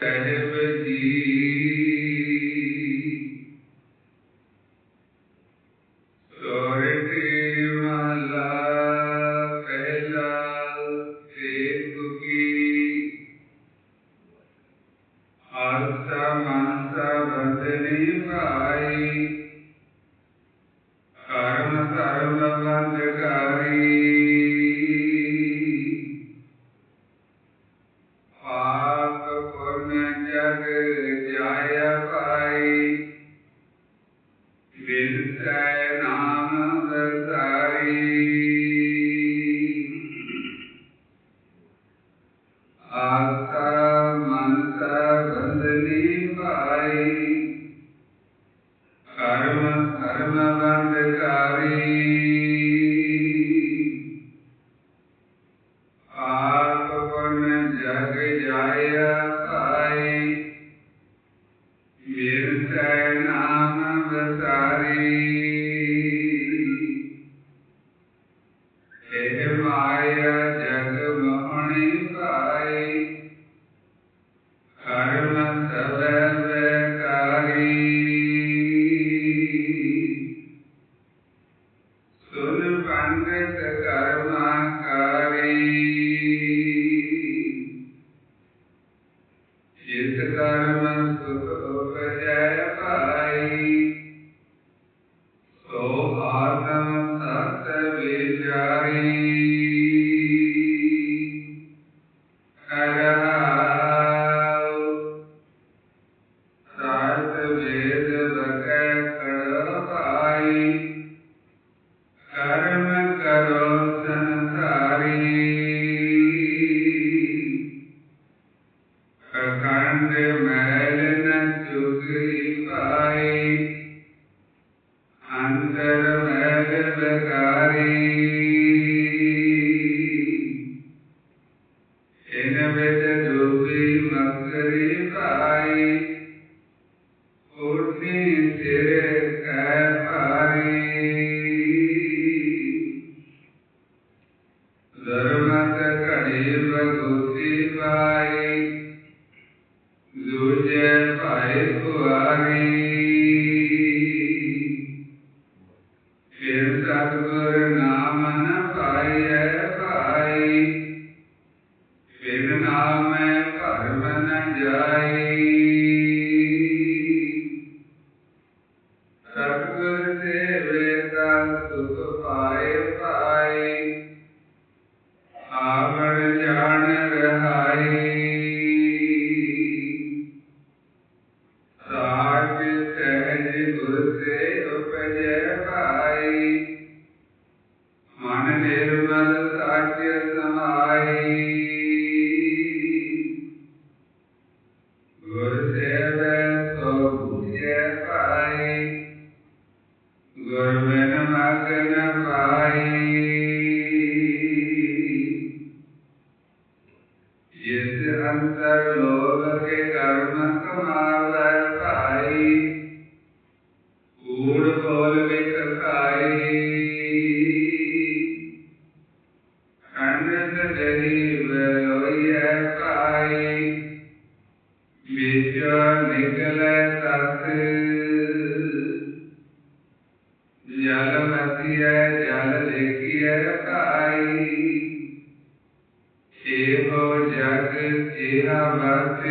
ਸਹਿਬ ਜੀ ਸੋਰਠੀ ਮਹਲਾ ਪਹਿਲਾ ਤੇ ਤੁਕੀ ਆਸਾ ਮਨਸਾ ਬੰਦਨੀ ਭਾਈ Yeah. ਬਿਨ ਨਾਮੈ ਭਰਮ ਨ ਜਾਈ ਸਤਿਗੁਰ ਸੇਵੇ ਤਾ ਸੁਖ ਪਾਏ ਪਾਈ ਆਵਣ ਜਾਣ ਰਹਾਈ ਗੁਰ ਬਿਨ ਮਗਨ ਪਾਈ ਜਿਸ ਅੰਤਰ ਲੋਭ ਕੇ ਕਰਮ ਕਮਾਵੈ ਭਾਈ ਕੂੜ ਬੋਲ ਵਿਖ ਖਾਈ ਖੰਡਤ ਗਰੀਬ ਲੋਈਐ ਪਾਈ ਵਿੱਚ ਨਿਕਲੈ ਜਲ ਮਤੀਐ ਜਲ ਦੇਖੀਐ ਭਾਈ ਇਹੋ ਜਗ ਇਹਾ ਵਤ